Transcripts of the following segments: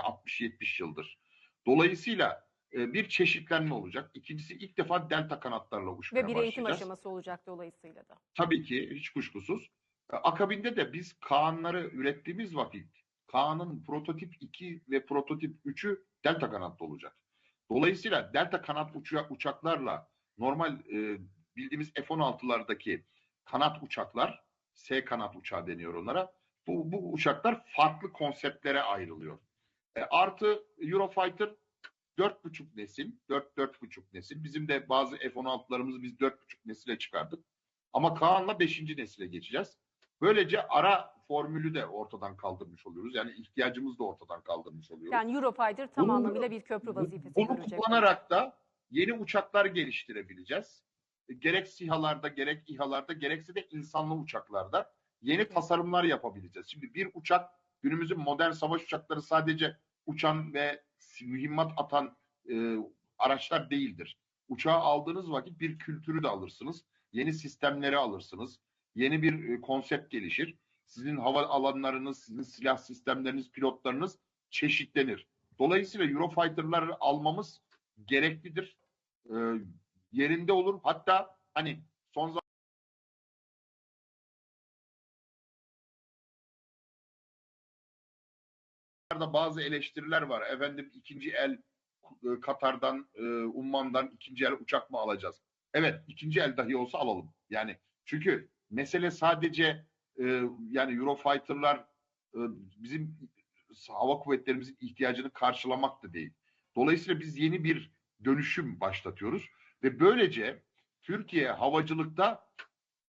60-70 yıldır. Dolayısıyla e, bir çeşitlenme olacak. İkincisi ilk defa delta kanatlarla uçmaya Ve bir eğitim başlayacağız. aşaması olacak dolayısıyla da. Tabii ki hiç kuşkusuz. E, Akabinde de biz Kaan'ları ürettiğimiz vakit Kaan'ın prototip 2 ve prototip 3'ü delta kanatlı olacak. Dolayısıyla delta kanat uça- uçaklarla normal e, bildiğimiz F-16'lardaki kanat uçaklar, S kanat uçağı deniyor onlara. Bu, bu uçaklar farklı konseptlere ayrılıyor. E, artı Eurofighter 4,5 nesil, 4 4,5 nesil. Bizim de bazı F-16'larımızı biz 4,5 nesile çıkardık. Ama Kaan'la 5. nesile geçeceğiz. Böylece ara formülü de ortadan kaldırmış oluyoruz. Yani ihtiyacımızı da ortadan kaldırmış oluyoruz. Yani Eurofighter tam Bunu- anlamıyla bir köprü vazifesi Bunu görecek. kullanarak da yeni uçaklar geliştirebileceğiz. Gerek SİHA'larda, gerek İHA'larda, gerekse de insanlı uçaklarda yeni tasarımlar yapabileceğiz. Şimdi bir uçak, günümüzün modern savaş uçakları sadece uçan ve mühimmat atan e, araçlar değildir. Uçağı aldığınız vakit bir kültürü de alırsınız. Yeni sistemleri alırsınız. Yeni bir e, konsept gelişir. Sizin hava alanlarınız, sizin silah sistemleriniz, pilotlarınız çeşitlenir. Dolayısıyla Eurofighter'ları almamız gereklidir. Ee, yerinde olur. Hatta hani zamanlarda bazı eleştiriler var. Efendim ikinci el e, Katar'dan, e, Umman'dan ikinci el uçak mı alacağız? Evet, ikinci el dahi olsa alalım. Yani çünkü mesele sadece e, yani Eurofighter'lar bizim hava kuvvetlerimizin ihtiyacını karşılamak da değil. Dolayısıyla biz yeni bir dönüşüm başlatıyoruz ve böylece Türkiye havacılıkta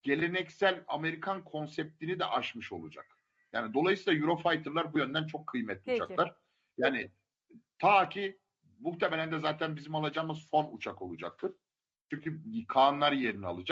geleneksel Amerikan konseptini de aşmış olacak. Yani dolayısıyla Eurofighter'lar bu yönden çok kıymetli Peki. uçaklar. Yani ta ki muhtemelen de zaten bizim alacağımız son uçak olacaktır. Çünkü Kaanlar yerini alacak.